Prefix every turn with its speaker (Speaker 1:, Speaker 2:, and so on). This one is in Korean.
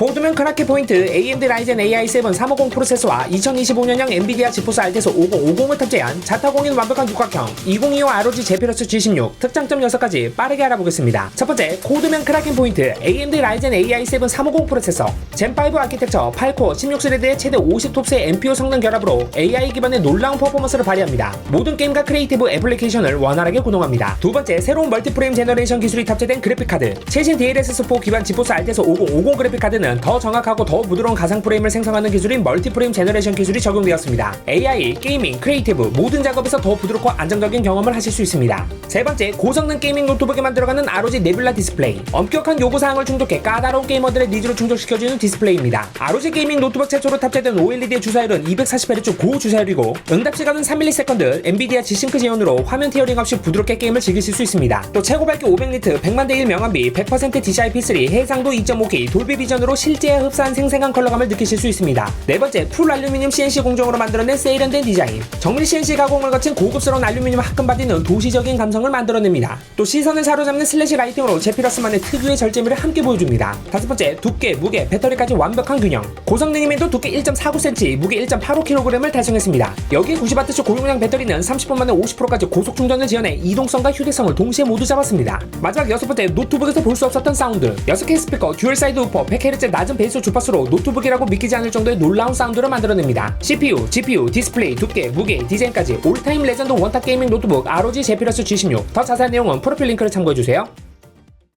Speaker 1: 코드면 크라케 포인트 AMD 라이젠 AI7 350 프로세서와 2025년형 엔비디아 지포스 알테소 5050을 탑재한 자타공인 완벽한 육각형 2025 ROG 제피러스 G16 특장점 6가지 빠르게 알아보겠습니다. 첫 번째 코드면 크라켄 포인트 AMD 라이젠 AI7 350 프로세서 젠5 아키텍처 8코어 16스레드의 최대 50톱스의 NPU 성능 결합으로 AI 기반의 놀라운 퍼포먼스를 발휘합니다. 모든 게임과 크리에이티브 애플리케이션을 원활하게 구동합니다. 두 번째 새로운 멀티프레임 제너레이션 기술이 탑재된 그래픽카드 최신 DLSS4 기반 지포스 알테소 5050 그래픽카드는 더 정확하고 더 부드러운 가상 프레임을 생성하는 기술인 멀티 프레임 제너레이션 기술이 적용되었습니다. AI, 게이밍, 크리에이티브 모든 작업에서 더 부드럽고 안정적인 경험을 하실 수 있습니다. 세 번째 고성능 게이밍 노트북에 만 들어가는 ROG 네뷸라 디스플레이 엄격한 요구 사항을 충족해 까다로운 게이머들의 니즈를 충족시켜주는 디스플레이입니다. ROG 게이밍 노트북 최초로 탑재된 OLED의 주사율은 240Hz 고주사율이고 응답 시간은 3ms 엔비디아 G싱크 지원으로 화면 티어링 없이 부드럽게 게임을 즐기실 수 있습니다. 또 최고 밝기 500니트 100만 대1 명암비 100% DCI P3 해상도 2.5K 돌비 비전으로 실제에 흡사한 생생한 컬러감을 느끼실 수 있습니다. 네 번째 풀 알루미늄 CNC 공정으로 만들어낸 세련된 디자인 정밀 CNC 가공을 거친 고급스러운 알루미늄 합금 바디는 도시적인 감성을 만들어냅니다. 또 시선을 사로잡는 슬래시 라이팅으로 제피러스만의 특유의 절제미를 함께 보여줍니다. 다섯 번째 두께, 무게, 배터리까지 완벽한 균형 고성능임에도 두께 1.49cm, 무게 1.85kg을 달성했습니다. 여기에 90W치 고용량 배터리는 30분 만에 50%까지 고속 충전을 지원해 이동성과 휴대성을 동시에 모두 잡았습니다. 마지막 여섯 번째 노트북에서 볼 수 없었던 사운드 6개 스피커, 듀얼 사이드 우퍼, 100Hz 낮은 베이스 주파수로 노트북이라고 믿기지 않을 정도의 놀라운 사운드를 만들어냅니다. CPU, GPU, 디스플레이, 두께, 무게, 디자인까지 올타임 레전드 원탑 게이밍 노트북 ROG 제피러스 G16 더 자세한 내용은 프로필 링크를 참고해주세요.